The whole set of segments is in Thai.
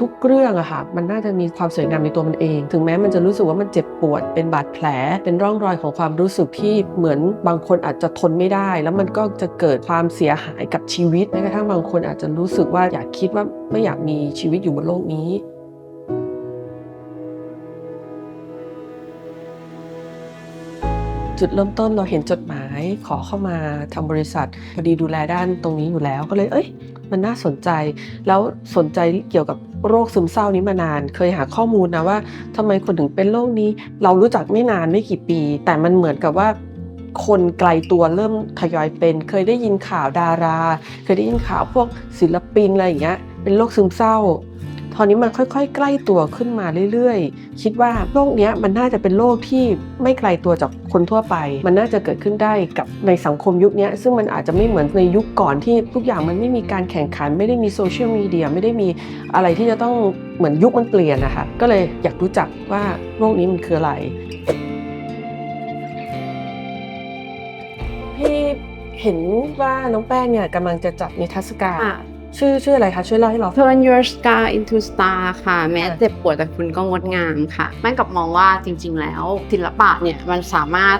ทุกเรื่องอะค่ะมันน่าจะมีความสวยงามในตัวมันเอง ถึงแม้มันจะรู้สึกว่ามันเจ็บปวด เป็นบาดแผล เป็นร่องรอยของความรู้สึกที่เหมือนบางคนอาจจะทนไม่ได้ แล้วมันก็จะเกิดความเสียหายกับชีวิตแม้กระทั่งบางคนอาจจะรู้สึกว่าอยากคิดว่าไม่อยากมีชีวิตอยู่บนโลกนี้จุดเริ่มต้นเราเห็นจดหมายขอเข้ามาทำบริษัทพอดีดูแลด้านตรงนี้อยู่แล้วก็เลยเอ้ย มันน่าสนใจ แล้วสนใจเกี่ยวกับโรคซึมเศร้านี้มานาน เคยหาข้อมูลนะว่าทำไมคนถึงเป็นโรคนี้ เรารู้จักไม่นานไม่กี่ปี แต่มันเหมือนกับว่าคนไกลตัวเริ่มทยอยเป็น เคยได้ยินข่าวดารา เคยได้ยินข่าวพวกศิลปินอะไรอย่างเงี้ย เป็นโรคซึมเศร้า ตอนนี้มันค่อยๆ ใกล้ตัวขึ้นมาเรื่อยๆ คิดว่าโรคเนี้ยมันน่าจะเป็นโรคที่ไม่ไกลตัวจากคนทั่วไป มันน่าจะเกิดขึ้นได้กับในสังคมยุคนี้ซึ่งมันอาจจะไม่เหมือนในยุคก่อนที่ทุกอย่างมันไม่มีการแข่งขัน ไม่ได้มีโซเชียลมีเดียไม่ได้มีอะไรที่จะต้องเหมือนยุคมันเปลี่ยนนะคะก็เลยอยากรู้จักว่าโรคนี้มันคืออะไรพี่เห็นว่าน้องแป้งเนี่ยกำลังจะจัดนิทรรศการ ชื่อชื่ออะไรคะช่วยเล่าให้เราฟัง Turn your scar into star ค่ะ แม้ค่ะเจ็บปวดแต่คุณก็งดงามค่ะแม่กับมองว่าจริง ๆ แล้วศิลปะเนี่ยมันสามารถ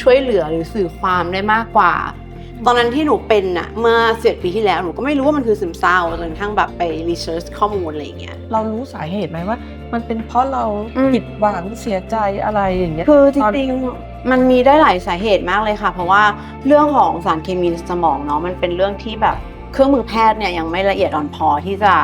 ช่วยเหลือหรือสื่อความได้มากกว่า ตอนนั้นที่หนูเป็นน่ะเมื่อเจ็ดปีที่แล้วหนูก็ไม่รู้ว่ามันคือซึมเศร้าจนกระทั่งแบบไปรีเสิร์ชข้อมูลอะไรอย่างเงี้ย เรารู้สาเหตุไหมว่า มันเป็นเพราะเราอืมผิดหวังเสียใจอะไรอย่างเงี้ยคือจตอนริงๆมันมีได้หลายสาเหตุมากเลยค่ะ เพราะว่าเรื่องของสารเคมีในสมองเนาะมันเป็นเรื่องที่แบบ เครื่องมือแพทย์เนี่ยยังไม่ละเอียดอ่อนพอที่จะ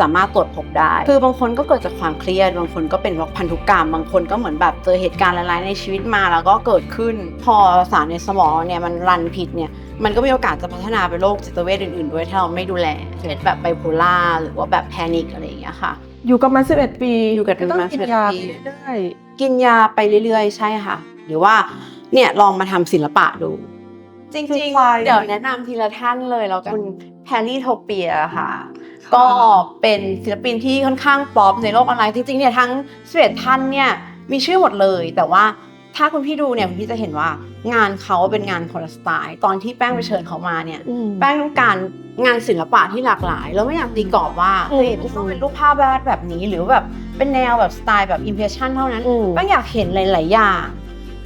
สามารถตรวจพบได้ คือบางคนก็เกิดจากความเครียด บางคนก็เป็นเพราะพันธุกรรม บางคนก็เหมือนแบบเจอเหตุการณ์ร้ายๆในชีวิตมาแล้วก็เกิดขึ้น พอสารในสมองเนี่ยมันรันผิดเนี่ย มันก็มีโอกาสจะพัฒนาเป็นโรคจิตเวชอื่นๆ ด้วยถ้าเราไม่ดูแล เช่นแบบไบโพล่าหรือว่าแบบแพนิคอะไรอย่างเงี้ยค่ะ อยู่กับมัน11 ปีอยู่กับมันต้องกิน11ยาปีไปเรื่อยกินยาไปเรื่อยๆ ใช่ค่ะ หรือว่าเนี่ยลองมาทำศิลปะดูจริงๆเดี๋ยวแนะนำทีละท่านเลยแล้วกันคุณ แพรรี่โทเปียค่ะ ก็เป็นศิลปินที่ค่อนข้างป๊อปในโลกออนไลน์จริงๆเนี่ยทั้ง11ท่านเนี่ยมีชื่อหมดเลย แต่ว่าถ้าคุณพี่ดูเนี่ยคุณพี่จะเห็นว่างานเขาเป็นงานคนละสไตล์ตอนที่แป้งไปเชิญเขามาเนี่ยอืมแป้งต้องการงานศิลปะที่หลากหลาย แล้วไม่อยากตีกรอบว่าอืมเฮ้ยมันต้องเป็นรูปภาพวาดแบบนี้ หรือแบบเป็นแนวแบบสไตล์แบบอิมเพรสชันเท่านั้นอืมแป้งอยากเห็นหลาย ๆ อย่าง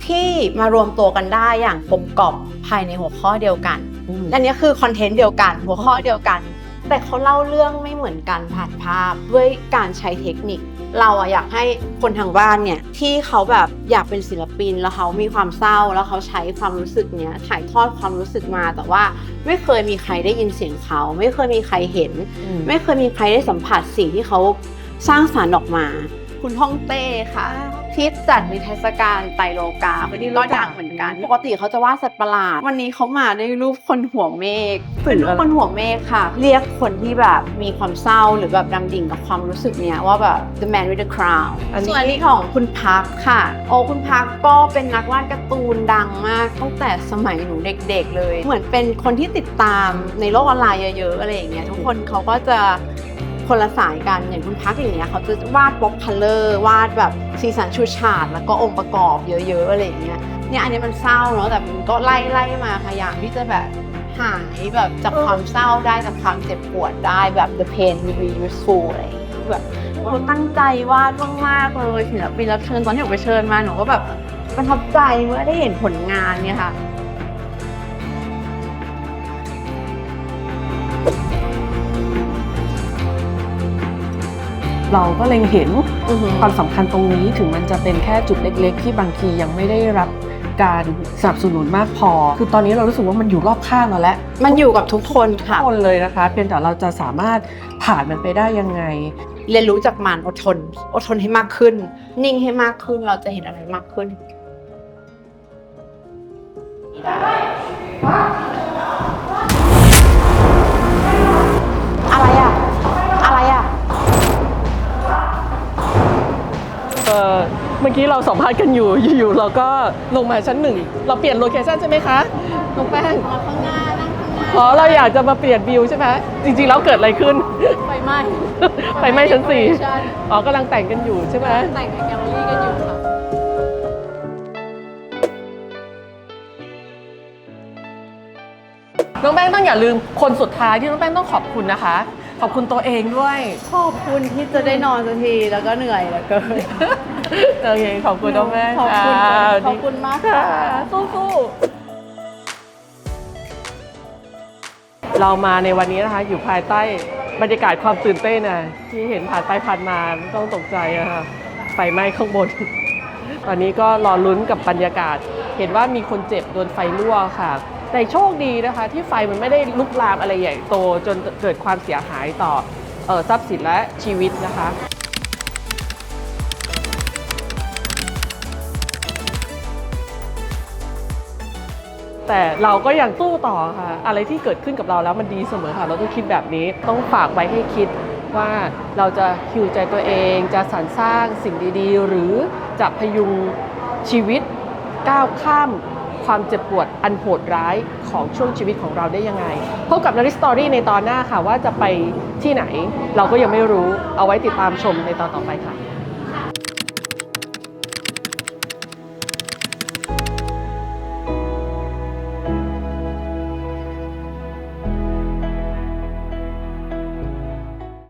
ที่มารวมตัวกันได้อย่างกลมกล่อมภายในหัวข้อเดียวกัน อืมอันนี้คือคอนเทนต์เดียวกัน หัวข้อเดียวกัน แต่เขาเล่าเรื่องไม่เหมือนกันผ่านภาพด้วยการใช้เทคนิค เราอะอยากให้คนทางบ้านเนี่ยที่เขาแบบอยากเป็นศิลปินแล้วเขามีความเศร้า แล้วเขาใช้ความรู้สึกเนี้ยถ่ายทอดความรู้สึกมา แต่ว่าไม่เคยมีใครได้ยินเสียงเขา ไม่เคยมีใครเห็นอืมไม่เคยมีใครได้สัมผัสสิ่งที่เขาสร้างสารรค์ออกมา คุณฮ่องเต้ค่ะ ที่จัดนิทรรศการไตรโลกาไม่ได้ก็ดังเหมือนกัน ปกติเขาจะวาดสัตว์ประหลาด วันนี้เขามาด้วยรูปคนหัวเมฆเป็นรูปคนหัวเมฆค่ะ เรียกคนที่แบบมีความเศร้าหรือแบบดำดิ่งกับความรู้สึกเนี้ยว่าแบบ the man with the crown อันนี้ส่วนอันนี้ของคุณพักค่ะ โอ้คุณพักก็เป็นนักวาดการ์ตูนดังมากตั้งแต่สมัยหนูเด็ก ๆ เลย เหมือนเป็นคนที่ติดตามในโลกออนไลน์เยอะๆอะไรอย่างเงี้ยทุกคนเขาก็จะ คนละสายกันอย่างคุณพักอย่างเงี้ยเขาจะวาดบ็อกคัลเลอร์วาดแบบสีสันชูชาดแล้วก็องค์ประกอบเยอะๆอะไรอย่างเงี้ยเนี่ยอันนี้มันเศร้าเนาะแต่มันก็ไล่ไล่มาพยายามที่จะแบบหายแบบจากความเศร้าได้จากความเจ็บปวดได้แบบ the pain will be useful อะไรแบบเขาตั้งใจวาดมากๆเลยศิลปินรับเชิญตอนที่หนูไปเชิญมาหนูก็แบบประทับใจเมื่อได้เห็นผลงานเนี่ยค่ะ เราก็เล็งเห็นอือหือความสำคัญตรงนี้ถึงมันจะเป็นแค่จุดเล็ก ๆ ที่บางทียังไม่ได้รับการสนับสนุนมากพอ คือตอนนี้เรารู้สึกว่ามันอยู่รอบข้างเราแล้ว มันอยู่กับทุกคนค่ะทุกคนเลยนะคะ เพียงแต่เราจะสามารถผ่านมันไปได้ยังไง เรียนรู้จากมันอดทน อดทนให้มากขึ้น นิ่งให้มากขึ้น เราจะเห็นอะไรมากขึ้นอะไร กี้เราสัมภาษณ์กันอยู่อยู่ๆเราก็ลงมาชั้นหนึ่งเราเปลี่ยนโลเคชั่นใช่ไหมคะน้องแป้งมาข้างหน้านั่งข้างหน้าอ๋อเราอยากจะมาเปลี่ยนวิวใช่ไหมจริงๆแล้วเกิดอะไรขึ้น ไฟไหม้ไฟไหม้ชั้นสี่ใช่อ๋อกำลังแต่งกันอยู่ใช่ไหมแต่งในแกลเลอรี่กันอยู่ค่ะน้องแป้งต้องอย่าลืมคนสุดท้ายที่น้องแป้งต้องขอบคุณนะคะ ขอบคุณตัวเองด้วย ขอบคุณที่จะได้นอนสักทีแล้วก็เหนื่อยเหลือเกิน โอเค ขอบคุณน้องแม่ขอบคุณค่ะขอบคุณมากค่ะค่ะ สู้ๆเรามาในวันนี้นะคะ อยู่ภายใต้บรรยากาศความตื่นเต้นนะที่เห็นผ่านไปผ่านมาไม่ต้องตกใจนะคะไฟไหม้ข้างบน ตอนนี้ก็รอลุ้นกับบรรยากาศ เห็นว่ามีคนเจ็บโดนไฟลวกค่ะแต่โชคดีนะคะ ที่ไฟมันไม่ได้ลุกลามอะไรใหญ่โตจนเกิดความเสียหายต่อเออทรัพย์สินและชีวิตนะคะ แต่เราก็ยังสู้ต่อค่ะ อะไรที่เกิดขึ้นกับเราแล้วมันดีเสมอค่ะ เราต้องคิดแบบนี้ ต้องฝากไว้ให้คิดว่าเราจะฮิวใจตัวเอง จะสรรสร้างสิ่งดีๆ หรือจะพยุงชีวิตก้าวข้ามความเจ็บปวดอันโหดร้ายของช่วงชีวิตของเราได้ยังไง พบกับนาริสตอรี่ในตอนหน้าค่ะว่าจะไปที่ไหน เราก็ยังไม่รู้เอาไว้ติดตามชมในตอนต่อไปค่ะ